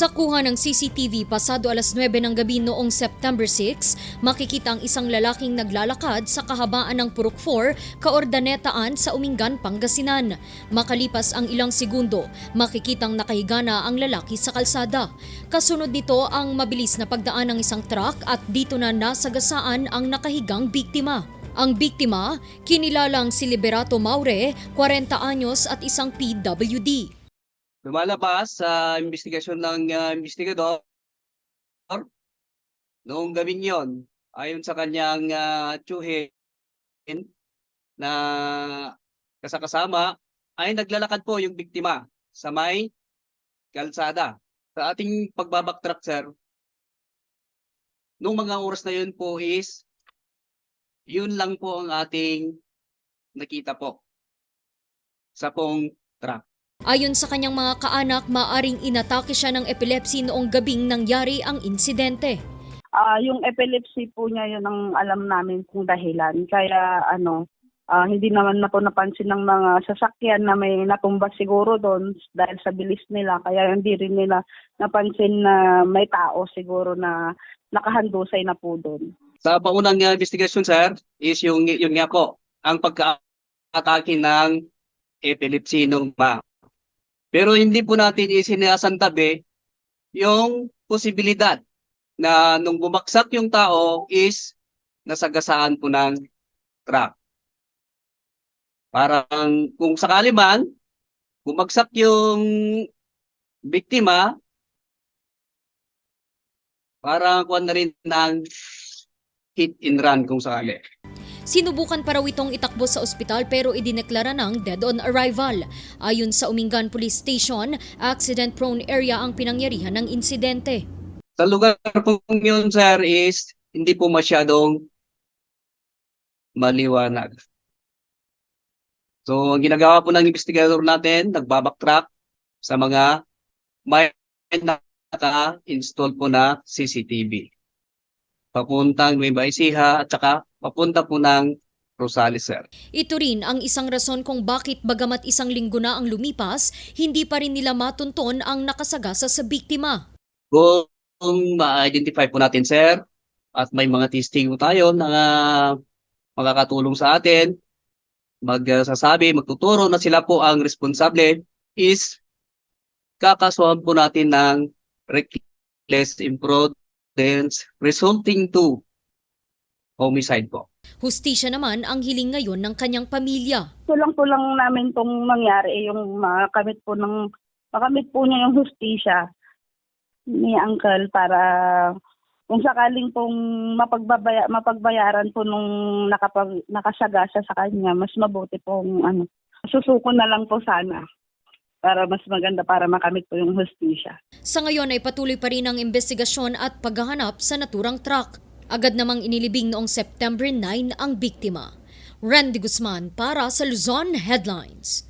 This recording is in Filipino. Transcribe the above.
Sa kuha ng CCTV pasado alas 9 ng gabi noong September 6, makikita ang isang lalaking naglalakad sa kahabaan ng Purok 4, kaordanetaan sa Umingan, Pangasinan. Makalipas ang ilang segundo, makikitang nakahiga na ang lalaki sa kalsada. Kasunod nito ang mabilis na pagdaan ng isang truck at dito na nasagasaan ang nakahigang biktima. Ang biktima, kinilalang si Liberato Maure, 40 anyos at isang PWD. Lumalabas sa investigasyon ng ah, investigador noong gabing yon ayon sa kanyang uh, tsuhin na kasakasama ay naglalakad po yung biktima sa may kalsada. Sa ating pagbabaktrack sir, nung mga oras na yun po is yun lang po ang ating nakita po sa pong truck. Ayon sa kanyang mga kaanak, maaring inatake siya ng epilepsy noong gabing nangyari ang insidente. Ah, yung epilepsy po niya yun ang alam namin kung dahilan. Kaya ano, ah, hindi naman na po napansin ng mga sasakyan na may natumba siguro doon dahil sa bilis nila. Kaya hindi rin nila napansin na may tao siguro na nakahandusay na po doon. Sa paunang uh, investigasyon, sir, is yung, yun nga po, ang pagka-atake ng epilepsy ng ma. Pero hindi po natin isinasantabi yung posibilidad na nung bumaksak yung tao is nasagasaan po ng truck. Parang kung sakali man, bumagsak yung biktima, parang kuwan na rin ng hit and run kung sakali. Sinubukan pa raw itong itakbo sa ospital pero idineklara ng dead on arrival. Ayon sa Umingan Police Station, accident-prone area ang pinangyarihan ng insidente. Sa lugar po yun, sir, is hindi po masyadong maliwanag. So, ang ginagawa po ng investigador natin, nagbabacktrack sa mga may naka-install po na CCTV. Papuntang Nueva Ecija at saka papunta po ng Rosales, sir. Ito rin ang isang rason kung bakit bagamat isang linggo na ang lumipas, hindi pa rin nila matunton ang nakasagasa sa biktima. Kung ma-identify po natin, sir, at may mga testing po tayo na uh, makakatulong sa atin, magsasabi, magtuturo na sila po ang responsable, is kakasuhan po natin ng reckless imprudence resulting to homicide po. Hustisya naman ang hiling ngayon ng kanyang pamilya. Ito lang po lang namin itong mangyari, eh, yung makamit po ng makamit po niya yung hustisya ni Uncle para kung sakaling pong mapagbabaya, mapagbayaran po nung nakapag, nakasagasa sa kanya, mas mabuti pong ano, susuko na lang po sana para mas maganda para makamit po yung hustisya. Sa ngayon ay patuloy pa rin ang investigasyon at paghahanap sa naturang truck. Agad namang inilibing noong September 9 ang biktima. Randy Guzman para sa Luzon Headlines.